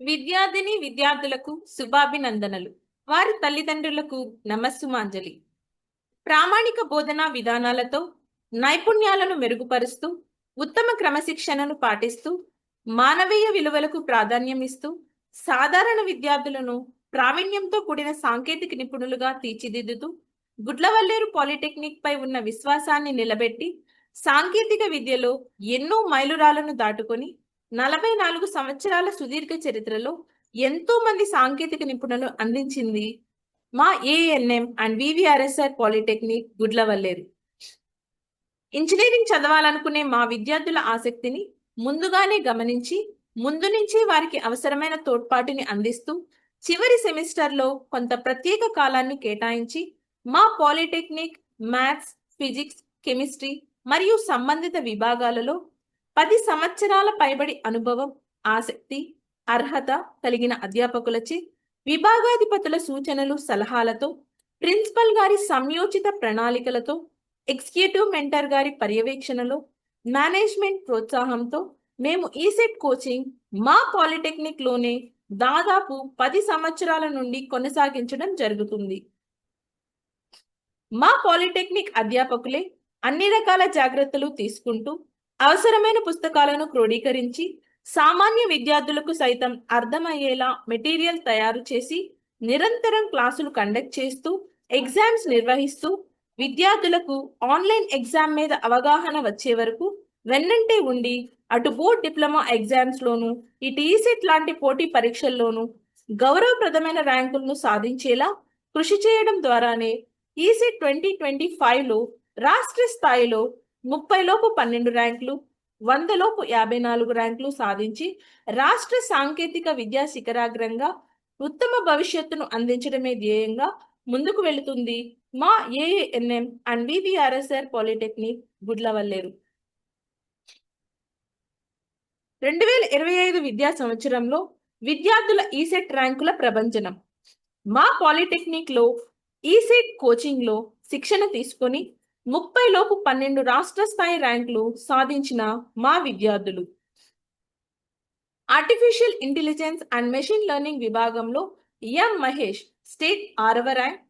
విద్యార్థిని విద్యార్థులకు శుభాభినందనలు. వారి తల్లిదండ్రులకు నమస్సుమాంజలి. ప్రామాణిక బోధనా విధానాలతో నైపుణ్యాలను మెరుగుపరుస్తూ ఉత్తమ క్రమశిక్షణను పాటిస్తూ మానవీయ విలువలకు ప్రాధాన్యం ఇస్తూ సాధారణ విద్యార్థులను ప్రావీణ్యంతో కూడిన సాంకేతిక నిపుణులుగా తీర్చిదిద్దుతూ గుడ్లవల్లేరు పాలిటెక్నిక్ పై ఉన్న విశ్వాసాన్ని నిలబెట్టి సాంకేతిక విద్యలో ఎన్నో మైలురాలను దాటుకొని నలభై నాలుగు సంవత్సరాల సుదీర్ఘ చరిత్రలో ఎంతో మంది సాంకేతిక నిపుణులు అందించింది మా ANM and VVRSR polytechnic Gudlavalleru. Engineering చదవాలనుకునే మా విద్యార్థుల ఆసక్తిని ముందుగానే గమనించి ముందు నుంచే వారికి అవసరమైన తోడ్పాటుని అందిస్తూ చివరి సెమిస్టర్లో కొంత ప్రత్యేక కాలాన్ని కేటాయించి మా పాలిటెక్నిక్ మ్యాథ్స్ ఫిజిక్స్ కెమిస్ట్రీ మరియు సంబంధిత విభాగాలలో పది సంవత్సరాల పైబడి అనుభవం ఆసక్తి అర్హత కలిగిన అధ్యాపకులచే విభాగాధిపతుల సూచనలు సలహాలతో ప్రిన్సిపల్ గారి సంయోచిత ప్రణాళికలతో ఎగ్జిక్యూటివ్ మెంటర్ గారి పర్యవేక్షణలో మేనేజ్మెంట్ ప్రోత్సాహంతో మేము ఈసెట్ కోచింగ్ మా పాలిటెక్నిక్లోనే దాదాపు పది సంవత్సరాల నుండి కొనసాగించడం జరుగుతుంది. మా పాలిటెక్నిక్ అధ్యాపకులే అన్ని రకాల జాగ్రత్తలు తీసుకుంటూ అవసరమైన పుస్తకాలను క్రోడీకరించి సామాన్య విద్యార్థులకు సైతం అర్థమయ్యేలా మెటీరియల్ తయారు చేసి నిరంతరం క్లాసులు కండక్ట్ చేస్తూ ఎగ్జామ్స్ నిర్వహిస్తూ విద్యార్థులకు ఆన్లైన్ ఎగ్జామ్ మీద అవగాహన వచ్చే వరకు వెన్నంటే ఉండి అటు బోర్డ్ డిప్లొమా ఎగ్జామ్స్లోనూ ఈ ఇటు ఈసెట్ లాంటి పోటీ పరీక్షల్లోనూ గౌరవప్రదమైన ర్యాంకులను సాధించేలా కృషి చేయడం ద్వారానే ఈసెట్ ట్వంటీ ట్వంటీ ఫైవ్లో రాష్ట్ర స్థాయిలో ముప్పై లోపు పన్నెండు ర్యాంకులు వందలోపు యాభై నాలుగు ర్యాంకులు సాధించి రాష్ట్ర సాంకేతిక విద్యా శిఖరాగ్రంగా ఉత్తమ భవిష్యత్తును అందించడమే ధ్యేయంగా ముందుకు వెళుతుంది మా ANM and VVRSR polytechnic Gudlavalleru. రెండు వేల ఇరవై ఐదు విద్యా సంవత్సరంలో విద్యార్థుల ఈసెట్ ర్యాంకుల ప్రభంజనం. మా పాలిటెక్నిక్లో ఈసెట్ కోచింగ్లో శిక్షణ తీసుకొని ముప్పై లోపు పన్నెండు రాష్ట్ర స్థాయి ర్యాంకులు సాధించిన మా విద్యార్థులు. Artificial intelligence and machine learning విభాగంలో ఎం మహేష్ స్టేట్ ఆరవ ర్యాంక్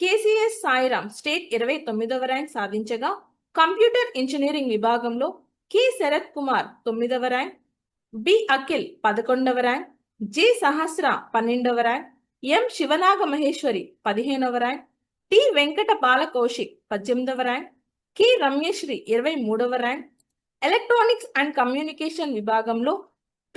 కేసీఎస్ సాయిరామ్ స్టేట్ ఇరవై తొమ్మిదవ ర్యాంక్ సాధించగా కంప్యూటర్ ఇంజనీరింగ్ విభాగంలో కె శరత్ కుమార్ తొమ్మిదవ ర్యాంక్ బి అఖిల్ పదకొండవ ర్యాంక్ జె సహస్ర పన్నెండవ ర్యాంక్ ఎం శివనాగ మహేశ్వరి పదిహేనవ ర్యాంక్ టి వెంకట బాల పద్దెనిమిదవ ర్యాంక్ కె రమ్యశ్రీ ఇరవై మూడవ ర్యాంక్. ఎలక్ట్రానిక్స్ అండ్ కమ్యూనికేషన్ విభాగంలో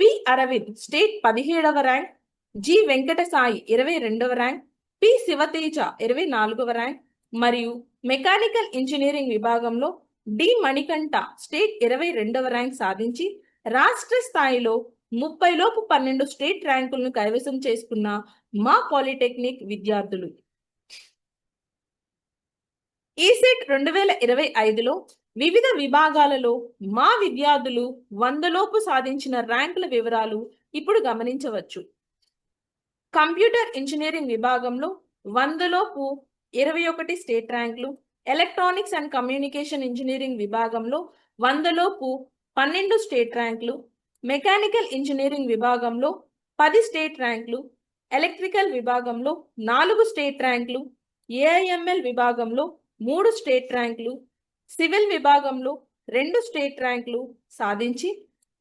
పి అరవింద్ స్టేట్ పదిహేడవ ర్యాంక్ జి వెంకట సాయి ఇరవై రెండవ ర్యాంక్ పి శివతేజ ఇరవై నాలుగవ ర్యాంక్. మరియు మెకానికల్ ఇంజనీరింగ్ విభాగంలో డి మణికంఠ స్టేట్ ఇరవై రెండవ ర్యాంక్ సాధించి రాష్ట్ర స్థాయిలో ముప్పై లోపు పన్నెండు స్టేట్ ర్యాంకులను కైవసం చేసుకున్న మా పాలిటెక్నిక్ విద్యార్థులు. ఈసెట్ రెండు వేల ఇరవై ఐదులో వివిధ విభాగాలలో మా విద్యార్థులు వందలోపు సాధించిన ర్యాంకుల వివరాలు ఇప్పుడు గమనించవచ్చు. కంప్యూటర్ ఇంజనీరింగ్ విభాగంలో వందలోపు ఇరవై ఒకటి స్టేట్ ర్యాంకులు ఎలక్ట్రానిక్స్ అండ్ కమ్యూనికేషన్ ఇంజనీరింగ్ విభాగంలో వందలోపు పన్నెండు స్టేట్ ర్యాంకులు మెకానికల్ ఇంజనీరింగ్ విభాగంలో పది స్టేట్ ర్యాంకులు ఎలక్ట్రికల్ విభాగంలో నాలుగు స్టేట్ ర్యాంకులు ఏఐఎంఎల్ విభాగంలో మూడు స్టేట్ ర్యాంకులు సివిల్ విభాగంలో రెండు స్టేట్ ర్యాంకులు సాధించి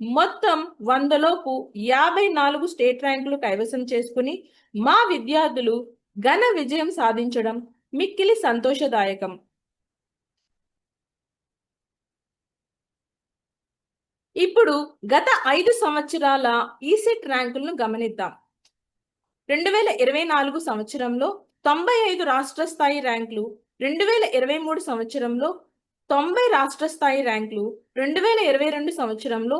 మొత్తం వందలోపు యాభై నాలుగు స్టేట్ ర్యాంకులు కైవసం చేసుకుని మా విద్యార్థులు ఘన విజయం సాధించడం మిక్కిలి సంతోషదాయకం. ఇప్పుడు గత ఐదు సంవత్సరాల ఈసెట్ ర్యాంకులను గమనిద్దాం. రెండు వేల ఇరవై నాలుగు సంవత్సరంలో తొంభై ఐదు రాష్ట్ర స్థాయి ర్యాంకులు రెండు వేల ఇరవై మూడు సంవత్సరంలో తొంభై రాష్ట్ర స్థాయి ర్యాంకులు రెండు వేల ఇరవై రెండు సంవత్సరంలో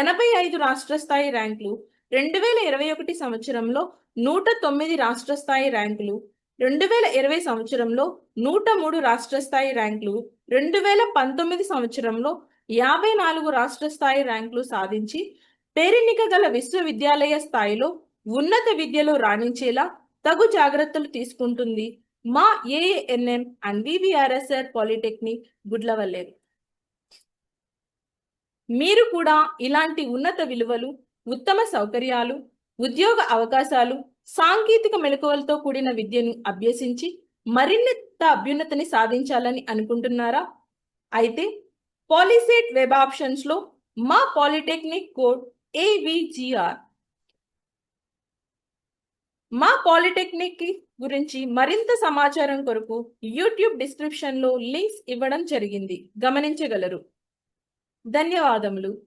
ఎనభై ఐదు రాష్ట్ర స్థాయి ర్యాంకులు రెండు వేల ఇరవై ఒకటి సంవత్సరంలో నూట తొమ్మిది రాష్ట్ర స్థాయి ర్యాంకులు రెండు వేల ఇరవై సంవత్సరంలో నూట మూడు రాష్ట్ర స్థాయి ర్యాంకులు రెండు వేల పంతొమ్మిది సంవత్సరంలో యాభై నాలుగు రాష్ట్ర స్థాయి ర్యాంకులు సాధించి పేరెన్నిక గల విశ్వవిద్యాలయ స్థాయిలో ఉన్నత విద్యలో రాణించేలా తగు జాగ్రత్తలు తీసుకుంటుంది. మా ANM and VVRSR polytechnic Gudlavalleru. మీరు కూడా ఇలాంటి ఉన్నత విలువలు ఉత్తమ సౌకర్యాలు ఉద్యోగ అవకాశాలు సాంకేతిక మెలకువలతో కూడిన విద్యను అభ్యసించి మరింత అభ్యున్నతిని సాధించాలని అనుకుంటున్నారా? అయితే పాలిసెట్ వెబ్ ఆప్షన్స్లో మా పాలిటెక్నిక్ కోడ్ ఏవిజిఆర్ మా పాలిటెక్నిక్ గురించి మరింత సమాచారం కొరకు యూట్యూబ్ డిస్క్రిప్షన్లో లింక్స్ ఇవ్వడం జరిగింది. గమనించగలరు. ధన్యవాదములు.